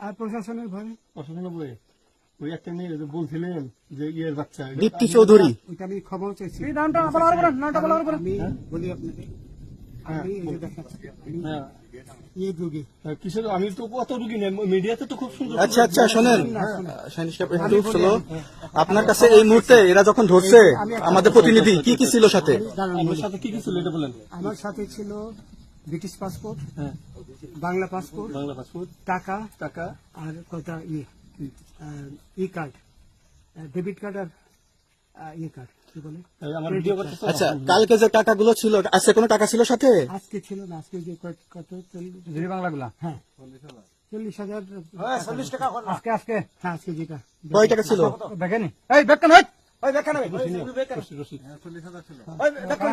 আর প্রশাসনের ভয়ে প্রশাসনের বইয়ে ওই একটা মেয়ে বলছিলেন যে ইয়ের বাচ্চা দীপ্তি চৌধুরী। ওইটা আমি ক্ষমাও চাইছি। নামটা বলার পরে নামটা বলার পরে আমি বলি আপনাকে আমি এই যে দেখাচ্ছি আমি রুগী কিসের আমি তো অত রুগী নেই মিডিয়াতে তো খুব সুন্দর আচ্ছা আচ্ছা শোনেন। আপনার কাছে এই মুহূর্তে এরা যখন ধরছে আমাদের প্রতিনিধি কি কি ছিল সাথে? বলি। সাথে কি কি ছিল এটা বলেন। আমার সাথে ছিল ব্রিটিশ পাসপোর্ট হ্যাঁ। বাংলা পাসপোর্ট বাংলা পাসপোর্ট টাকা টাকা আর কটা ইয়ে ই কার্ড ডেবিট কার্ড আর আহ, ইয়ে কার্ড আচ্ছা কালকে যে টাকাগুলো ছিল আজকে কোনো টাকা ছিল সাথে? আজকে ছিল না আজকে যে কত- চল্লিশ বাংলাগুলা হ্যাঁ। চল্লিশ হাজার। চল্লিশ টাকা আজকে আজকে। হ্যাঁ আজকে যেটা। কয় টাকা ছিল? দেখেনি। এই বেকান হই ওই বেকান হই রশিদ, রশিদ। ওই বেকান এই বেকান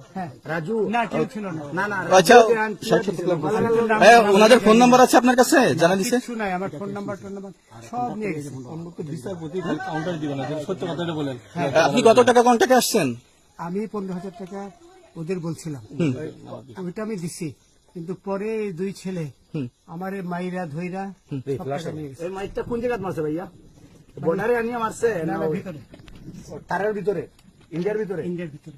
রাজু না কেউ ছিল না। না আচ্ছা ওনাদের ফোন নাম্বার আছে আপনার কাছে জানা দিছে কিছু নাই আমার ফোন নাম্বার টোন নাম্বার সব নিয়ে গেছে? অন্য বিচারপতি কাউন্টার দিবে না সত্য কথাটা বলেন আপনি কত টাকা কন্টাক্টে আসছেন? আমি পনেরো হাজার টাকা ওদের বলছিলাম। ওইটা আমি দিছি কিন্তু পরে দুই ছেলে আমার মাইরা ধইরা সব নিয়ে মাইকটা কোন জায়গায় মারছে ভাইয়া? বর্ডারে আনিয়ে মারছে তারের ভিতরে ইন্ডিয়ার ভিতরে? ইন্ডিয়ার ভিতরে।